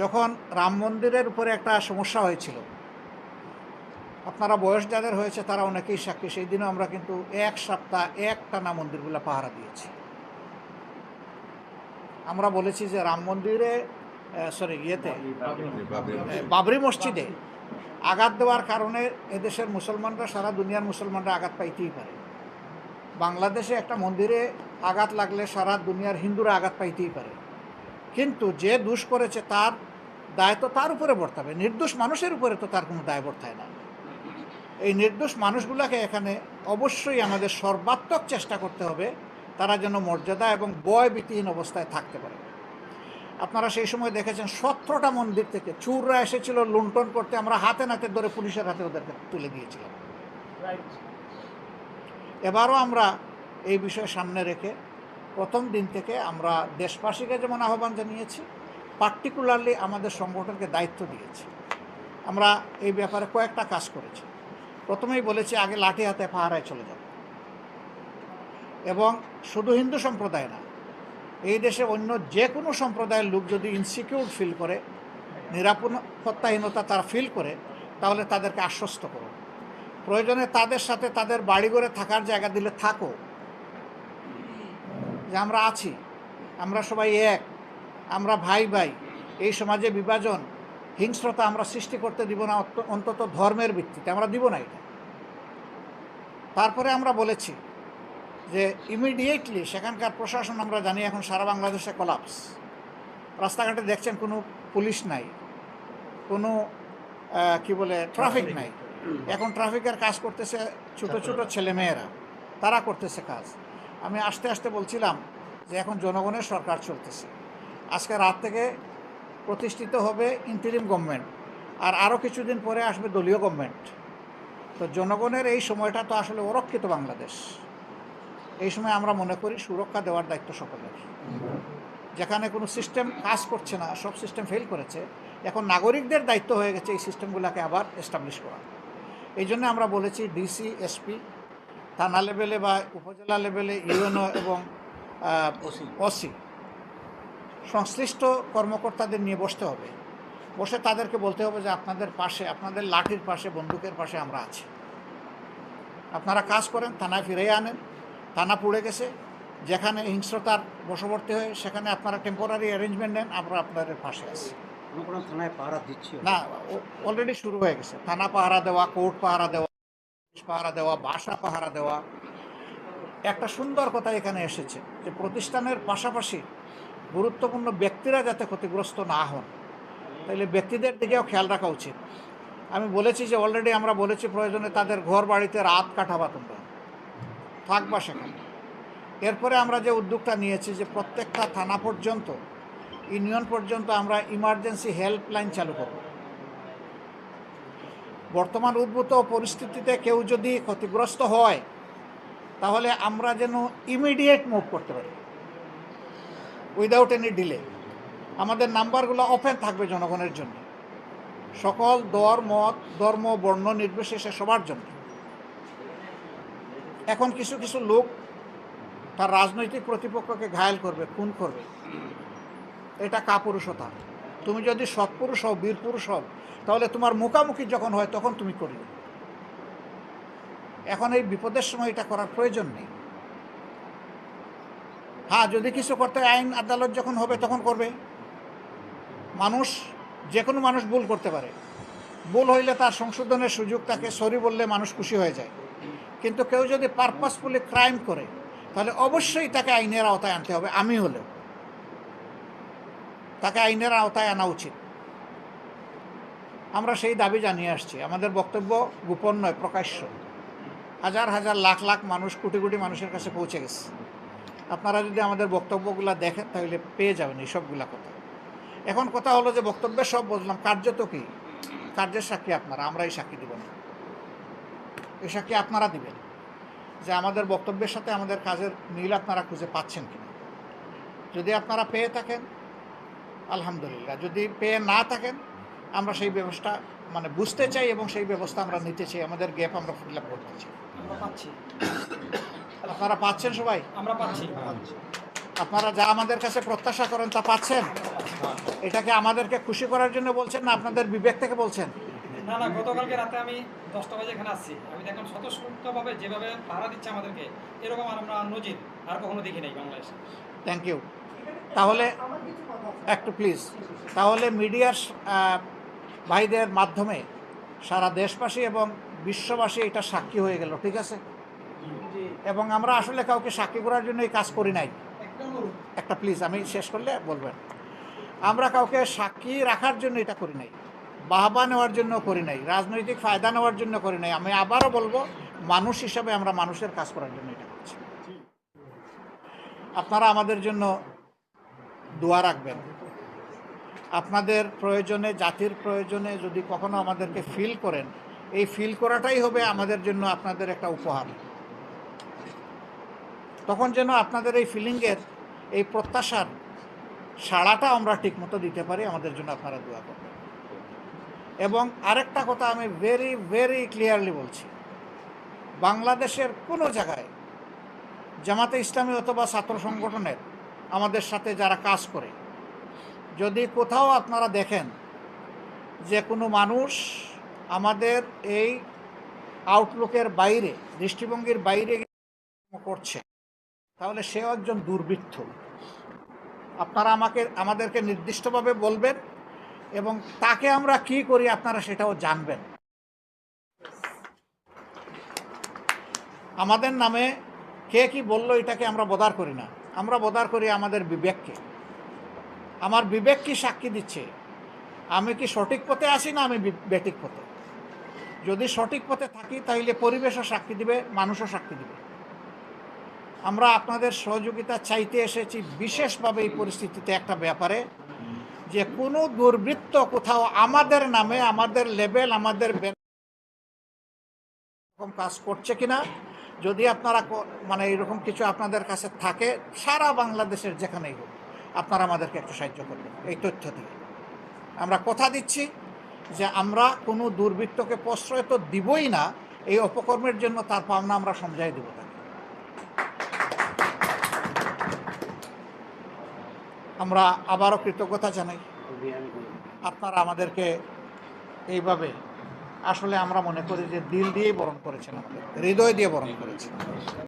যখন রাম মন্দিরের উপরে একটা সমস্যা হয়েছিল, আপনারা বয়স যাদের হয়েছে তারা অনেকেই সাক্ষী, সেই দিনও আমরা কিন্তু এক সপ্তাহ এক টানা মন্দিরগুলো পাহারা দিয়েছি। আমরা বলেছি যে রাম মন্দিরে সরি ইয়েতে, বাবরি মসজিদে আঘাত দেওয়ার কারণে এদেশের মুসলমানরা, সারা দুনিয়ার মুসলমানরা আঘাত পাইতেই পারে। বাংলাদেশে একটা মন্দিরে আঘাত লাগলে সারা দুনিয়ার হিন্দুরা আঘাত পাইতেই পারে। কিন্তু যে দোষ করেছে তার দায় তো তার উপরে বর্তাবে। নির্দোষ মানুষের উপরে তো তার কোনো দায় বর্তায় না। এই নির্দোষ মানুষগুলোকে এখানে অবশ্যই আমাদের সর্বাত্মক চেষ্টা করতে হবে তারা যেন মর্যাদা এবং বয় ভীতিহীন অবস্থায় থাকতে পারে। আপনারা সেই সময় দেখেছেন সতেরোটা মন্দির থেকে চুররা এসেছিল লুণ্ঠন করতে আমরা হাতে নাতে ধরে পুলিশের হাতে ওদেরকে তুলে দিয়েছিলাম। এবারও আমরা এই বিষয় সামনে রেখে প্রথম দিন থেকে আমরা দেশবাসীকে যেমন আহ্বান জানিয়েছি পার্টিকুলারলি আমাদের সংগঠনকে দায়িত্ব দিয়েছি। আমরা এই ব্যাপারে কয়েকটা কাজ করেছি। প্রথমেই বলেছি, আগে লাঠি হাতে পাহারায় চলে যাব। এবং শুধু হিন্দু সম্প্রদায় না, এই দেশে অন্য যে কোনো সম্প্রদায়ের লোক যদি ইনসিকিউর ফিল করে, নিরাপত্তাহীনতা তারা ফিল করে, তাহলে তাদেরকে আশ্বস্ত করো প্রয়োজনে তাদের সাথে তাদের বাড়িঘরে থাকার জায়গা দিলে থাকো। যে আমরা আছি আমরা সবাই এক আমরা ভাই ভাই এই সমাজে বিভাজন হিংস্রতা আমরা সৃষ্টি করতে দিব না অন্তত ধর্মের ভিত্তিতে আমরা দিব না এটা। তারপরে আমরা বলেছি যে ইমিডিয়েটলি সেখানকার প্রশাসন আমরা জানি এখন সারা বাংলাদেশে কলাপস রাস্তাঘাটে দেখছেন কোনো পুলিশ নাই কোনো কি বলে ট্রাফিক নাই। এখন ট্রাফিকের কাজ করতেছে ছোট ছোট ছেলেমেয়েরা তারা করতেছে কাজ। আমি আস্তে আস্তে বলছিলাম যে এখন জনগণের সরকার চলতেছে। আজকে রাত থেকে প্রতিষ্ঠিত হবে ইন্টারিম গভর্নমেন্ট আর আরও কিছুদিন পরে আসবে দলীয় গভর্নমেন্ট তো জনগণের এই সময়টা তো আসলে অরক্ষিত বাংলাদেশ। এই সময় আমরা মনে করি সুরক্ষা দেওয়ার দায়িত্ব সকলের। যেখানে কোনো সিস্টেম কাজ করছে না, সব সিস্টেম ফেল করেছে, এখন নাগরিকদের দায়িত্ব হয়ে গেছে এই সিস্টেমগুলোকে আবার এস্টাবলিশ করা। এই জন্য আমরা বলেছি ডিসি এসপি থানা লেভেলে বা উপজেলা লেভেলে ইউএনও এবং ওসি। সংশ্লিষ্ট কর্মকর্তাদের নিয়ে বসতে হবে। বসে তাদেরকে বলতে হবে যে আপনাদের পাশে আপনাদের লাঠির পাশে বন্দুকের পাশে আমরা আছি। আপনারা কাজ করেন থানায় ফিরে আনেন থানা পুড়ে গেছে। যেখানে হিংস্রতার বশবর্তী হয়ে সেখানে আপনারা টেম্পোরারি অ্যারেঞ্জমেন্ট নেন আমরা আপনাদের পাশে আছি। কোনো কোনো থানায় পাহারা দিচ্ছি। না অলরেডি শুরু হয়ে গেছে। থানা পাহারা দেওয়া কোর্ট পাহারা দেওয়া পাহারা দেওয়া, বাসা পাহারা দেওয়া। একটা সুন্দর কথা এখানে এসেছে যে প্রতিষ্ঠানের পাশাপাশি গুরুত্বপূর্ণ ব্যক্তিরা যাতে ক্ষতিগ্রস্ত না হন তাইলে ব্যক্তিদের দিকেও খেয়াল রাখা উচিত। আমি বলেছি যে অলরেডি আমরা বলেছি প্রয়োজনে তাদের ঘর বাড়িতে রাত কাটাবা তোমরা। থাকবা সেখানে। এরপরে আমরা যে উদ্যোগটা নিয়েছি যে প্রত্যেকটা থানা পর্যন্ত, ইউনিয়ন পর্যন্ত আমরা ইমার্জেন্সি হেল্পলাইন চালু করব। বর্তমান উদ্ভূত পরিস্থিতিতে কেউ যদি ক্ষতিগ্রস্ত হয়, তাহলে আমরা যেন ইমিডিয়েট মুভ করতে পারি। উইদাউট এনি ডিলে আমাদের নাম্বারগুলো ওপেন থাকবে জনগণের জন্য। সকল দর, মত, ধর্ম, বর্ণ নির্বিশেষে সবার জন্য। এখন কিছু কিছু লোক তার রাজনৈতিক প্রতিপক্ষকে ঘায়েল করবে, খুন করবে। এটা কাপুরুষতা। তুমি যদি সৎপুরুষ হও বীর পুরুষ হও, তাহলে তোমার মুখামুখি যখন হয় তখন তুমি করিও। এখন এই বিপদের সময় এটা করার প্রয়োজন নেই। হ্যাঁ যদি কিছু করতে আইন আদালত যখন হবে তখন করবে। মানুষ, যে কোনো মানুষ ভুল করতে পারে। ভুল হইলে তার সংশোধনের সুযোগ তাকে সরি বললে মানুষ খুশি হয়ে যায়। কিন্তু কেউ যদি পারপাসফুলি ক্রাইম করে, তাহলে অবশ্যই তাকে আইনের আওতায় আনতে হবে, আমি হলেও। তাকে আইনের আওতায় আনা উচিত। আমরা সেই দাবি জানিয়ে আসছি। আমাদের বক্তব্য গোপন নয়, প্রকাশ্য। হাজার হাজার লাখ লাখ মানুষ, কোটি কোটি মানুষের কাছে পৌঁছে গেছে। আপনারা যদি আমাদের বক্তব্যগুলো দেখেন, তাহলে পেয়ে যাবেন এই সবগুলা কথা। এখন কথা হলো যে বক্তব্যের সব বুঝলাম কার্য তো কি? কার্যের সাক্ষী আপনারা আমরা এই সাক্ষী দিব না। এই সাক্ষী আপনারা দিবেন। যে আমাদের বক্তব্যের সাথে আমাদের কাজের মিল আপনারা খুঁজে পাচ্ছেন কিনা। যদি আপনারা পেয়ে থাকেন আলহামদুলিল্লাহ। যদি পেয়ে না থাকেন আমরা সেই ব্যবস্থা মানে বুঝতে চাই এবং সেই ব্যবস্থা আমরা নিতে চাই। আমাদের গ্যাপ আমরা ফিল আপ করতে চাই। আপনারা পাচ্ছেন সবাই? আমরা পাচ্ছি। আপনারা যা আমাদের কাছে প্রত্যাশা করেন তা পাচ্ছেন? এটাকে আমাদেরকে খুশি করার জন্য বলছেন না আপনাদের বিবেক থেকে বলছেন? না না গতকালকে রাতে আমি দশটা বাজে এখানে আসছি। আমি দেখলাম স্বতঃস্ফূর্তভাবে যেভাবে পাহারা দিচ্ছে আমাদেরকে এরকম আর আমরা নজির আর কখনো দেখি নাই বাংলাদেশে। থ্যাংক ইউ তাহলে, একটু প্লিজ তাহলে মিডিয়ার ভাইদের মাধ্যমে সারা দেশবাসী এবং বিশ্ববাসী এটা সাক্ষী হয়ে গেল, ঠিক আছে? এবং আমরা আসলে কাউকে সাক্ষী করার জন্য এই কাজ করি নাই। একটা প্লিজ আমি শেষ করলে বলবেন। আমরা কাউকে সাক্ষী রাখার জন্য এটা করি নাই, বাহবা নেওয়ার জন্য করি নাই, রাজনৈতিক ফায়দা নেওয়ার জন্য করি নাই। আমি আবারও বলব, মানুষ হিসাবে আমরা মানুষের কাজ করার জন্য এটা করছি। আপনারা আমাদের জন্য দোয়া রাখবেন। আপনাদের প্রয়োজনে, জাতির প্রয়োজনে যদি কখনো আমাদেরকে ফিল করেন, এই ফিল করাটাই হবে আমাদের জন্য আপনাদের একটা উপহার। তখন যেন আপনাদের এই ফিলিংয়ের এই প্রত্যাশার সাড়াটা আমরা ঠিকমতো দিতে পারি, আমাদের জন্য আপনারা দোয়া করবেন। এবং আরেকটা কথা আমি ভেরি ভেরি ক্লিয়ারলি বলছি। বাংলাদেশের কোনো জায়গায় জামাতে ইসলামী অথবা ছাত্র সংগঠনের আমাদের সাথে যারা কাজ করে। যদি কোথাও আপনারা দেখেন যে কোনো মানুষ আমাদের এই আউটলুকের বাইরে, দৃষ্টিভঙ্গির বাইরে করছে, তাহলে সেও একজন দুর্বৃত্ত। আপনারা আমাকে, আমাদেরকে নির্দিষ্টভাবে বলবেন এবং তাকে আমরা কি করি আপনারা সেটাও জানবেন। আমাদের নামে কে কি বলল এটাকে আমরা বদার করি না। আমরা বদার করি আমাদের বিবেককে। আমার বিবেক কি সাক্ষী দিচ্ছে? আমি কি সঠিক পথে আসি না আমি বি- বেঠিক পথে? যদি সঠিক পথে থাকি তাহলে পরিবেশও সাক্ষী দিবে, মানুষও সাক্ষী দিবে। আমরা আপনাদের সহযোগিতা চাইতে এসেছি বিশেষভাবে এই পরিস্থিতিতে একটা ব্যাপারে, যে কোনো দুর্বৃত্ত কোথাও আমাদের নামে, আমাদের লেভেল আমাদের কাজ করছে কিনা যদি আপনারা মানে এরকম কিছু আপনাদের কাছে থাকে, সারা বাংলাদেশের যেখানেই হোক, আপনারা আমাদেরকে একটু সাহায্য করবেন, এই তথ্য দিয়ে। আমরা কথা দিচ্ছি যে আমরা কোনো দুর্বৃত্তকে প্রশ্রয় তো দিবই না, এই অপকর্মের জন্য তার পাওনা আমরা সমঝাই দেব তাকে। আমরা আবারও কৃতজ্ঞতা জানাই। আপনারা আমাদেরকে এইভাবে আসলে আমরা মনে করি যে দিল দিয়েই বরণ করেছেন আমাদের। হৃদয় দিয়ে বরণ করেছেন।